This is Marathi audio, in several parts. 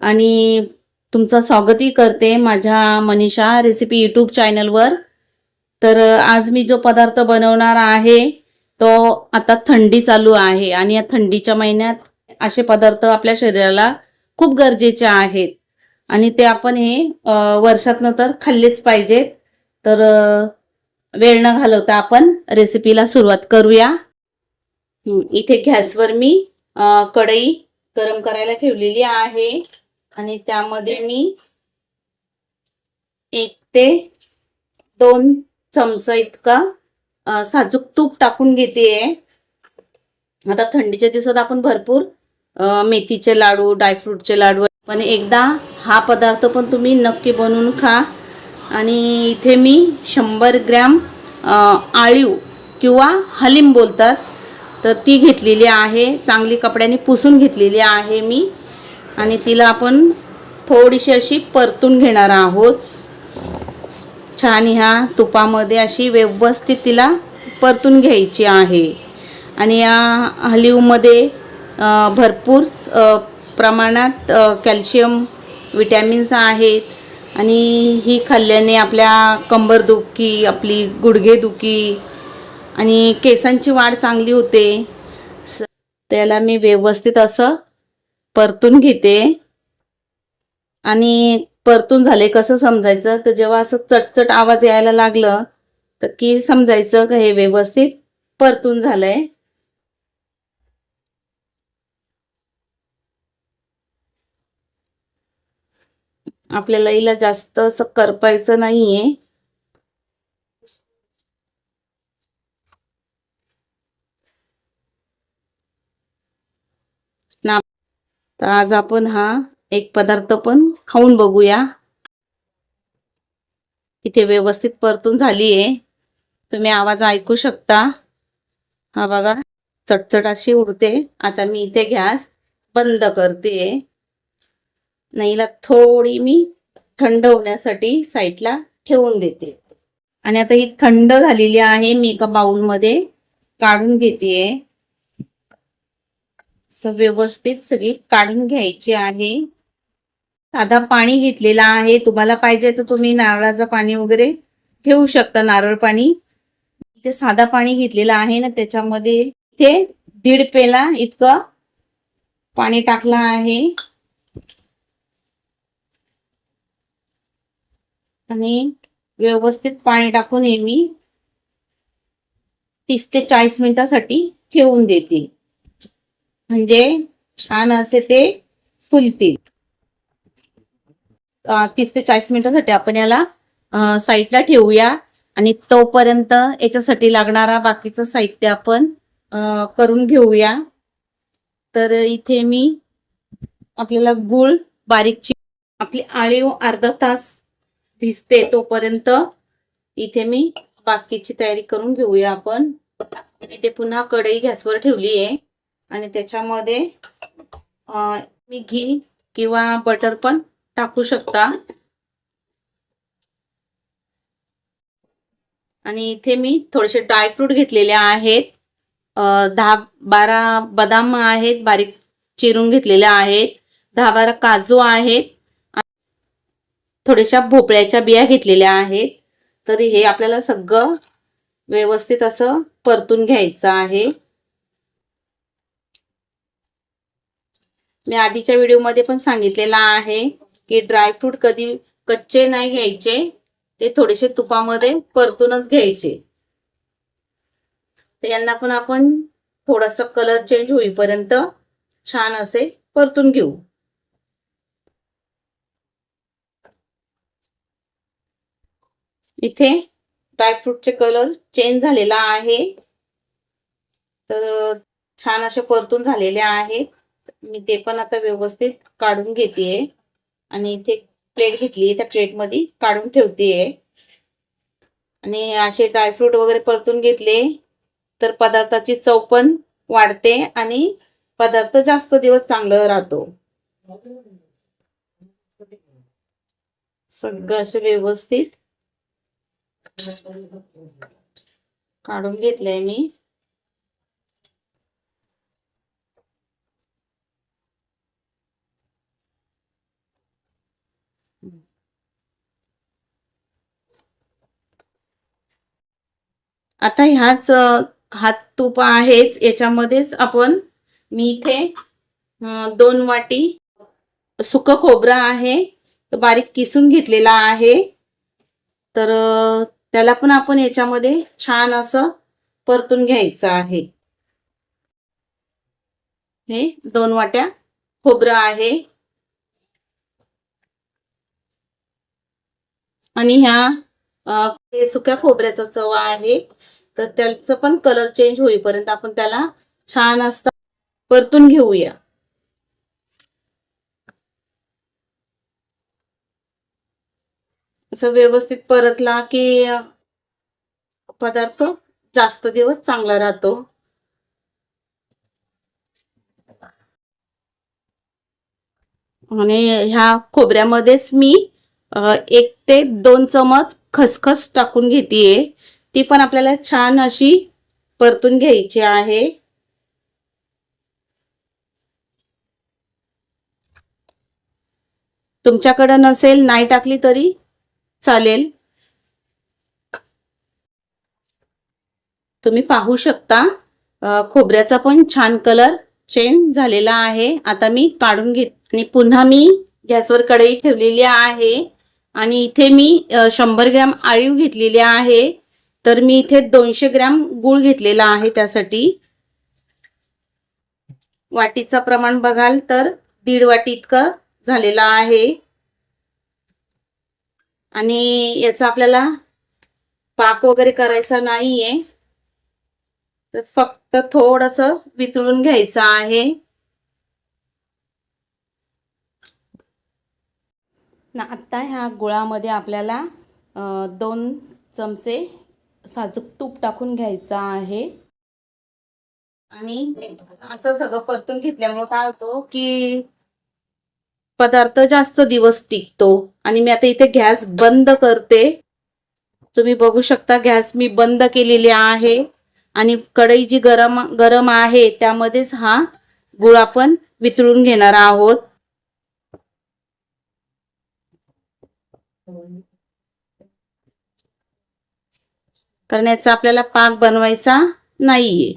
आणि तुमचं स्वागतही करते माझ्या मनीषा रेसिपी यूट्यूब चॅनलवर तर आज मी जो पदार्थ बनवणार आहे तो आता थंडी चालू आहे आणि या थंडीच्या महिन्यात असे पदार्थ आपल्या शरीराला खूप गरजेचे आहेत. आणि ते आपण हे वर्षातनं तर खाल्लेच पाहिजेत. तर वेळ न घालवता आपण रेसिपीला सुरुवात करूया. इथे गॅसवर मी कढई गरम करायला ठेवलेली आहे. आणि त्यामध्ये मी एक ते दोन चमचा इतका साजूक तूप टाकून घेते आता थंडीच्या दिवसात आपण भरपूर मेथीचे लाडू ड्रायफ्रूटचे लाडू पण एकदा हा पदार्थ पण तुम्ही नक्की बनवून खा. आणि इथे मी शंभर ग्रॅम आळीव किंवा हलीम बोलतात. तर ती घेतलेली आहे चांगली कपड्याने पुसून घेतलेली आहे मी. आणि तिला आपण थोडीशी अशी परतून घेणार आहोत. छान ह्या तुपामध्ये अशी व्यवस्थित तिला परतून घ्यायची आहे. आणि या हलिवमध्ये भरपूर प्रमाणात कॅल्शियम विटॅमिन्स आहेत. आणि ही खाल्ल्याने आपल्या कंबरदुखी आपली गुडघेदुखी आणि केसांची वाढ चांगली होते. स- त्याला मी व्यवस्थित असं परतून घेते. आणि परतून झाले कसं समजायचं? तर जेव्हा असं चटचट आवाज यायला लागलं तर की समजायचं का हे व्यवस्थित? परतून झालंय. आपल्याला हिला जास्त असं करपायचं नाहीये ना तर आज आपण हा एक पदार्थ पण खाऊन बघूया. इथे व्यवस्थित परतून झालीये. तुम्ही आवाज ऐकू शकता. हा बघा चटचट अशी उडते. आता मी इथे गॅस बंद करते नाहीला थोडी मी थंड होण्यासाठी साईडला ठेवून देते. आणि आता ही थंड झालेली आहे मी एका बाउलमध्ये काढून घेते तर व्यवस्थित सगळी काढून घ्यायची आहे. साधा पाणी घेतलेला आहे. तुम्हाला पाहिजे तर तुम्ही नारळाचं पाणी वगैरे घेऊ शकता नारळ पाणी. इथे साधा पाणी घेतलेलं आहे ना त्याच्यामध्ये इथे दीड पेला इतकं पाणी टाकलं आहे. आणि व्यवस्थित पाणी टाकून हे मी तीस ते चाळीस मिनिटासाठी ठेवून देते. म्हणजे छान असे ते फुलतील. तीस ते चाळीस मिनिटासाठी आपण याला साईडला ठेवूया. आणि तोपर्यंत याच्यासाठी लागणारा बाकीचं साहित्य आपण करून घेऊया. तर इथे मी आपल्याला गुळ बारीकची आपली आळीव हो अर्धा तास भिजते तोपर्यंत इथे मी बाकीची तयारी करून घेऊया आपण. इथे पुन्हा कढई गॅसवर ठेवली आहे आणि त्याच्यामध्ये मी घी किंवा बटर पण टाकू शकता. आणि इथे मी थोडेसे ड्रायफ्रूट घेतलेले आहेत. दहा बारा बदाम आहेत बारीक चिरून घेतलेले आहेत. दहा बारा काजू आहेत. थोड्याशा भोपळ्याच्या बिया घेतलेल्या आहेत. तर हे आपल्याला सगळं व्यवस्थित असं परतून घ्यायचं आहे. मी आधीच्या व्हिडिओमध्ये पण सांगितलेलं आहे की ड्रायफ्रूट कधी कच्चे नाही घ्यायचे ते थोडेसे तुपामध्ये परतूनच घ्यायचे. तर यांना पण आपण थोडासा कलर चेंज होईपर्यंत छान असे परतून घेऊ. इथे ड्रायफ्रूटचे कलर चेंज झालेला आहे. तर छान असे परतून झालेले आहेत. मी ते पण आता व्यवस्थित काढून घेते आणि इथे प्लेट घेतली त्या प्लेटमध्ये काढून ठेवते आणि असे ड्रायफ्रूट वगैरे परतून घेतले तर पदार्थाची चव पण वाढते आणि पदार्थ जास्त दिवस चांगला राहतो. सगळं असे व्यवस्थित काढून घेतलंय मी. आता ह्याच हात तूप आहेच याच्यामध्येच आपण मी इथे दोन वाटी सुकं खोबरं आहे तो बारीक किसून घेतलेला आहे. तर त्याला पण आपण याच्यामध्ये छान असं परतून घ्यायचं आहे. हे दोन वाट्या खोबरं आहे. आणि ह्या हे सुक्या खोबऱ्याचा चव आहे. तर त्याचं पण कलर चेंज होईपर्यंत आपण त्याला छान असता परतून घेऊया. असं व्यवस्थित परतला की पदार्थ जास्त दिवस चांगला राहतो. आणि ह्या खोबऱ्यामध्येच मी एक ते दोन चमच खसखस टाकून घेतेय. ती पण आपल्याला छान अशी परतून घ्यायची आहे. तुमच्याकडे नसेल नाही टाकली तरी चालेल. तुम्ही पाहू शकता खोबऱ्याचा पण छान कलर चेंज झालेला आहे. आता मी काढून घेत आणि पुन्हा मी गॅसवर कढई ठेवलेली आहे. आणि इथे मी शंभर ग्रॅम आळीव घेतलेली आहे. तर मी इथे दोनशे ग्रॅम गूळ घेतलेला आहे त्यासाठी. वाटीचं प्रमाण बघाल तर दीड वाटी इतकं झालेलं आहे. आणि याचा आपल्याला पाक वगैरे करायचा नाहीये. तर फक्त थोडस वितळून घ्यायचं आहे. ना आता ह्या गुळामध्ये आपल्याला दोन चमचे साजूक तूप टाकून घ्यायचा आहे. आणि असं सगळं परतून घेतल्यामुळे काय होतो की पदार्थ जास्त दिवस टिकतो. आणि मी आता इथे गॅस बंद करते. तुम्ही बघू शकता गॅस मी बंद केलेली आहे. आणि कढई जी गरम गरम आहे त्यामध्येच हा गुळ आपण वितळून घेणार आहोत. कारण याचा आपल्याला पाक बनवायचा नाहीये.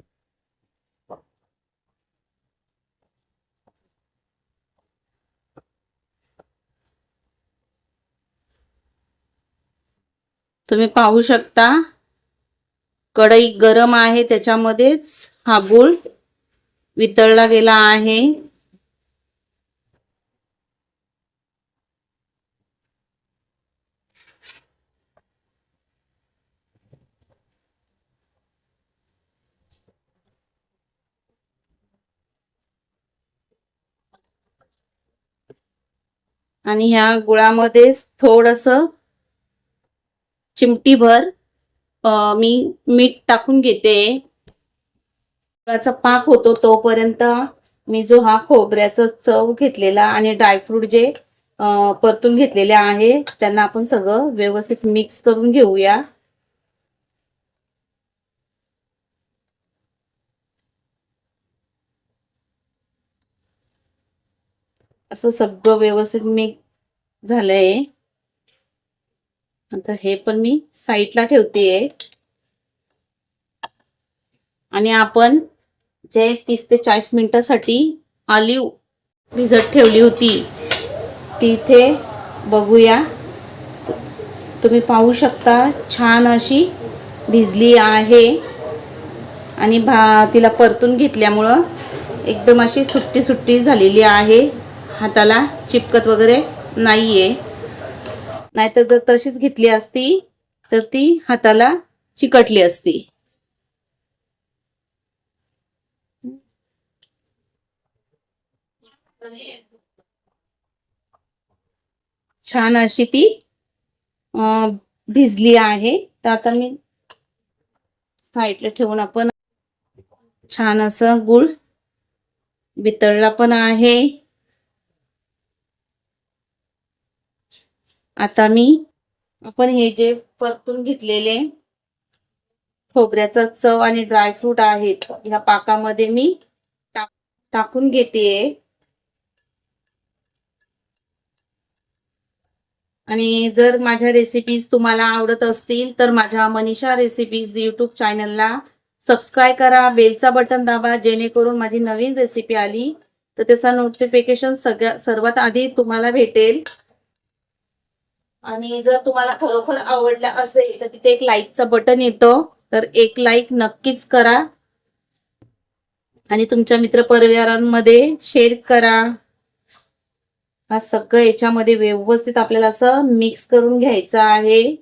तुम्ही पाहू शकता कढई गरम आहे त्याच्यामध्येच हा गूळ वितळला गेला आहे. आणि ह्या गुळामध्येच थोडस चिमटीभर मी मीठ टाकून घेते. गुळाचा पाक होतो तोपर्यंत मी जो हा खोबऱ्याचा चव घेतलेला आणि ड्रायफ्रूट जे परतून घेतलेले आहे त्यांना आपण सगळं व्यवस्थित मिक्स करून घेऊया. असं सगळं व्यवस्थित मिक्स झालंय. आता हे पण मी साईडला ठेवतेय. आणि आपण जे तीस ते चाळीस मिनिटासाठी ऑलिव्ह भिजत ठेवली होती तिथे बघूया. तुम्ही पाहू शकता छान अशी भिजली आहे. आणि भा तिला परतून घेतल्यामुळं एकदम अशी सुट्टी सुट्टी झालेली आहे. हाताला चिपकत वगैरे नाहीये. नाहीतर जर तशीच घेतली असती तर ती हाताला चिकटली असती. छान अशी ती भिजली आहे. तर आता मी साईडला ठेवून आपण छान असं गुळ वितळला पण आहे. आता मी आपण हे जे परतून घेतलेले खोबऱ्याचा चव आणि ड्रायफ्रूट आहेत ह्या पाकामध्ये मी टाक टाकून घेते. आणि जर माझ्या रेसिपीज तुम्हाला आवडत असतील तर माझ्या मनीषा रेसिपीज यूट्यूब चॅनलला सबस्क्राईब करा. बेलचा बटन दाबा जेणेकरून माझी नवीन रेसिपी आली तर त्याचा नोटिफिकेशन सगळ्या सर्वात आधी तुम्हाला भेटेल. आणि जर तुम्हाला खरोखर आवडला असेल तर तिथे एक लाईकचं बटन येतो. तर एक लाईक नक्कीच करा. आणि तुमच्या मित्र परिवारांमध्ये शेअर करा. हा सगळं याच्यामध्ये व्यवस्थित आपल्याला असं मिक्स करून घ्यायचं आहे.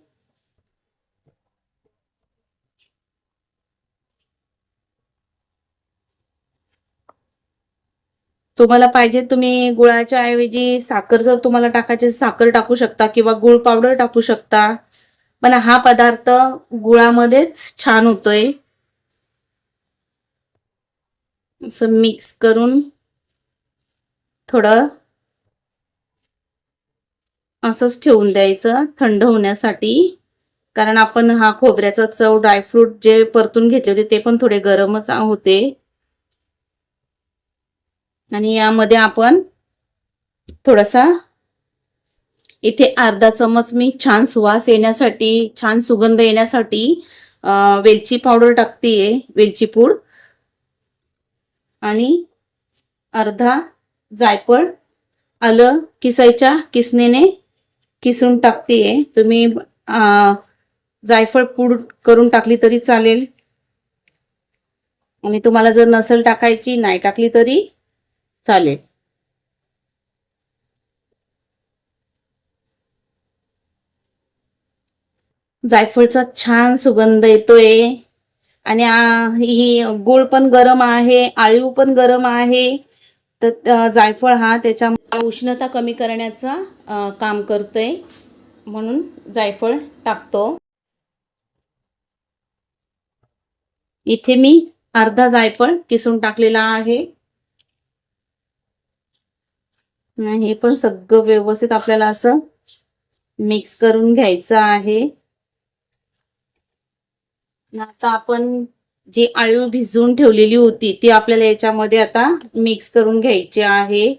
तुम्हाला पाहिजे तुम्ही गुळाच्या ऐवजी साखर जर तुम्हाला टाकायची साखर टाकू शकता किंवा गुळ पावडर टाकू शकता. पण हा पदार्थ गुळामध्येच छान होतोय. असं मिक्स करून थोडं असंच ठेवून द्यायचं थंड होण्यासाठी. कारण आपण हा खोबऱ्याचा चव ड्रायफ्रूट जे परतून घेतले होते ते पण थोडे गरमच होते. आणि यामध्ये आपण थोडासा इथे अर्धा चमच मी छान सुवास येण्यासाठी छान सुगंध येण्यासाठी वेलची पावडर टाकतेय वेलची पूड. आणि अर्धा जायफळ आलं किसायच्या किसनेने किसून टाकतेय. तुम्ही जायफळ पूड करून टाकली तरी चालेल. आणि तुम्हाला जर नसेल टाकायची नाही टाकली तरी चालेल. जायफळचा छान सुगंध येतोय. आणि ही गुळ पण गरम आहे आळीव पण गरम आहे. तर जायफळ हा त्याच्या उष्णता कमी करण्याचा काम करतोय. म्हणून जायफळ टाकतो. इथे मी अर्धा जायफळ किसून टाकलेला आहे. हे पण सगळं व्यवस्थित आपल्याला असं मिक्स करून घ्यायचं आहे. आता आपण जी आळू भिजवून ठेवलेली होती ती आपल्याला याच्यामध्ये आता मिक्स करून घ्यायची आहे.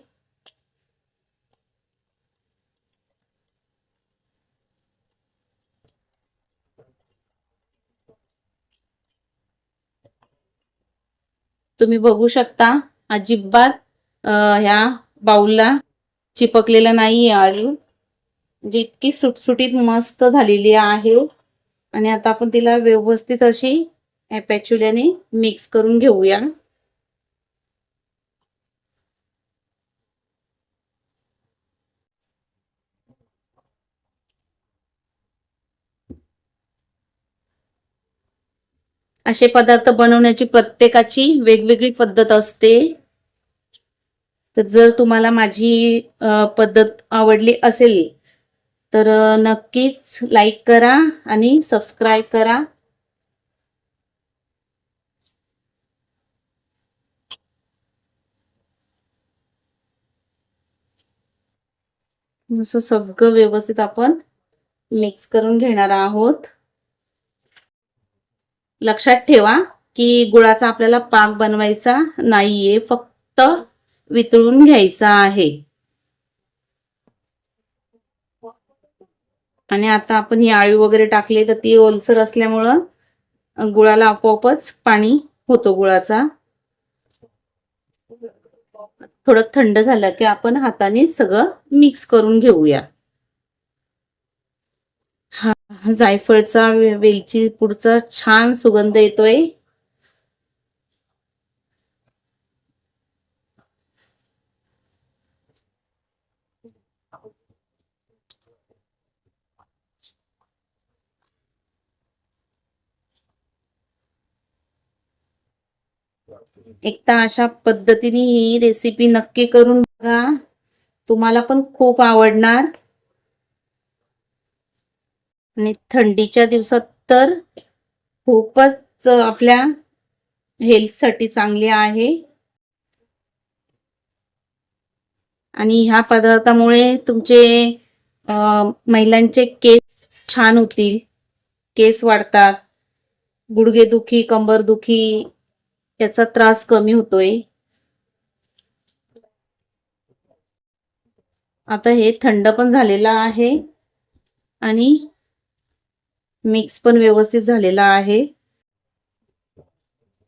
तुम्ही बघू शकता अजिबात ह्या बाऊलला चिपकलेलं नाही आळू म्हणजे इतकी सुटसुटीत मस्त झालेली आहे हो. आणि आता आपण तिला व्यवस्थित अशी पॅच्युल्याने मिक्स करून घेऊया. असे पदार्थ बनवण्याची प्रत्येकाची वेगवेगळी पद्धत असते. तर जर तुम्हाला माझी पद्धत आवडली असेल तर नक्कीच लाईक करा आणि सबस्क्राईब करा. असं सगळं व्यवस्थित आपण मिक्स करून घेणार आहोत. लक्षात ठेवा की गुळाचा आपल्याला पाक बनवायचा नाहीये फक्त वितळून घ्यायचा आहे. आणि आता आपण ही आळू वगैरे टाकले तर ती ओलसर असल्यामुळं गुळाला आपोआपच पाणी होतो गुळाचा. थोडं थंड झालं की आपण हाताने सगळं मिक्स करून घेऊया. हा जायफळचा वेलची पुढचा छान सुगंध येतोय. एकदा अशा पद्धतीने ही रेसिपी नक्की करून बघा. तुम्हाला पण खूप आवडणार. आणि थंडीच्या दिवसात तर खूपच आपल्या हेल्थसाठी चांगली आहे. आणि ह्या पदार्थामुळे तुमचे महिलांचे केस छान होतील. केस वाढतात. गुडघेदुखी कंबरदुखी त्याचा त्रास कमी होतोय. आता हे थंड पण झालेलं आहे आणि मिक्स पण व्यवस्थित झालेला आहे.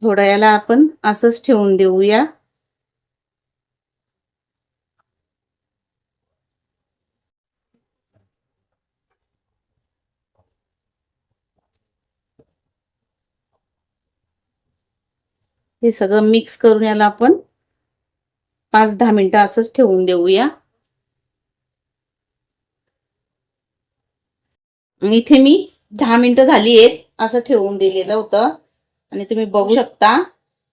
थोड्या याला आपण असंच ठेवून देऊया. हे सगळं मिक्स करून याला आपण पाच दहा मिनिटं असंच ठेवून देऊया. इथे मी दहा मिनिटं झाली आहेत असं ठेवून दिलेलं होतं. आणि तुम्ही बघू शकता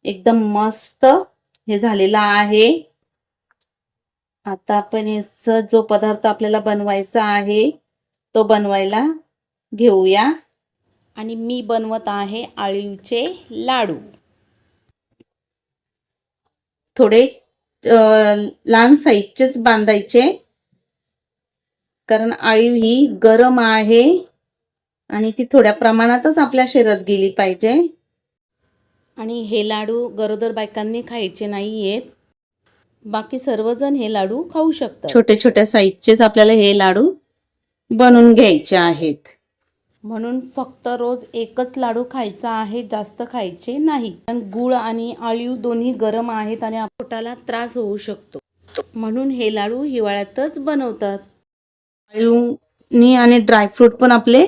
एकदम मस्त हे झालेलं आहे. आता आपण याचा जो पदार्थ आपल्याला बनवायचा आहे तो बनवायला घेऊया. आणि मी बनवत आहे आळीवचे लाडू. थोडे लहान साईजचेच बांधायचे. कारण आळीव ही गरम आहे आणि ती थोड्या प्रमाणातच आपल्या शरीरात गेली पाहिजे. आणि हे लाडू गरोदर बायकांनी खायचे नाही आहेत बाकी सर्वजण हे लाडू खाऊ शकतात. छोट्या छोट्या साईजचेच आपल्याला हे लाडू बनवून घ्यायचे आहेत. म्हणून फक्त रोज एकच लाडू खायचा आहे जास्त खायचे नाही. कारण गुळ आणि आळीव दोन्ही गरम आहेत आणि पोटाला त्रास होऊ शकतो. म्हणून हे लाडू हिवाळ्यातच बनवतात. आळीवनी आणि ड्रायफ्रूट पण आपले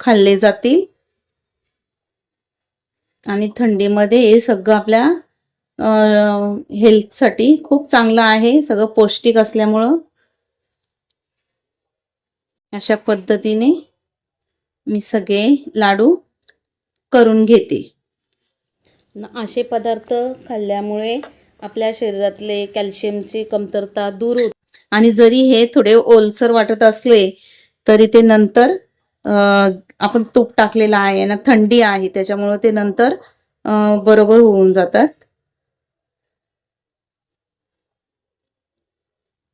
खाल्ले जातील. आणि थंडीमध्ये हे सगळं आपल्या हेल्थसाठी खूप चांगलं आहे. सगळं पौष्टिक असल्यामुळं अशा पद्धतीने मी सगळे लाडू करून घेते. असे पदार्थ खाल्ल्यामुळे आपल्या शरीरातले कॅल्शियमची कमतरता दूर होते. आणि जरी हे थोडे ओलसर वाटत असले तरी ते नंतर आपण तूप टाकलेलं आहे ना थंडी आहे त्याच्यामुळं ते नंतर बरोबर होऊन जातात.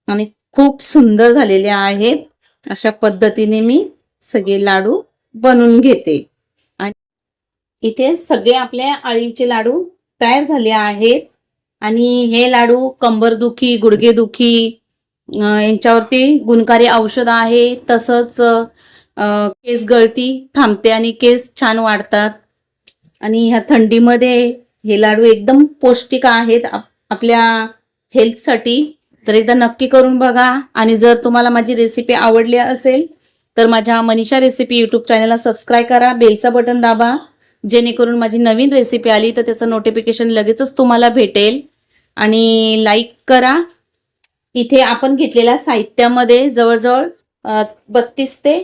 आणि खूप सुंदर झालेले आहेत. अशा पद्धतीने मी सगळे लाडू बनवून घेते. आणि इथे सगळे आपले अळीचे लाडू तयार झाले आहेत. आणि हे लाडू कंबरदुखी गुडघेदुखी यांच्यावरती गुणकारी औषध आहे. तसंच केस गळती थांबते आणि केस छान वाढतात. आणि ह्या थंडीमध्ये हे लाडू एकदम पौष्टिक आहेत आप- आपल्या हेल्थसाठी. तर एकदा नक्की करून बघा. आणि जर तुम्हाला माझी रेसिपी आवडली असेल तर माझ्या मनीषा रेसिपी यूट्यूब चॅनलला सबस्क्राईब करा बेलचा बटन दाबा. जेणेकरून माझी नवीन रेसिपी आली तर त्याचं नोटिफिकेशन लगेचच तुम्हाला भेटेल. आणि लाईक करा. इथे आपण घेतलेल्या साहित्यामध्ये जवळजवळ बत्तीस ते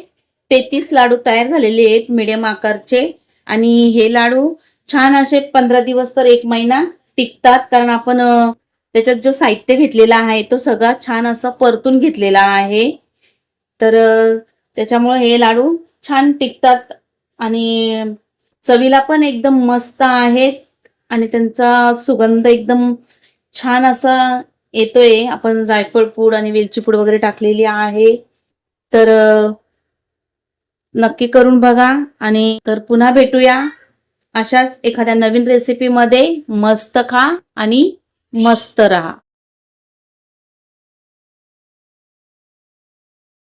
तेहतीस लाडू तयार झालेले आहेत मिडियम आकारचे. आणि हे लाडू छान असे पंधरा दिवस तर एक महिना टिकतात कारण आपण त्याच्यात जो साहित्य घेतलेला आहे तो सगळा छान असा परतून घेतलेला आहे. तर त्याच्यामुळे हे लाडू छान टिकतात आणि चवीला पण एकदम मस्त आहेत आणि त्यांचा सुगंध एकदम छान असा येतोय. आपण जायफळ पूड आणि वेलची पूड वगैरे टाकलेली आहे. तर नक्की करून बघा आणि तर पुन्हा भेटूया अशाच एखाद्या नवीन रेसिपीमध्ये मस्त खा आणि मस्त राहा.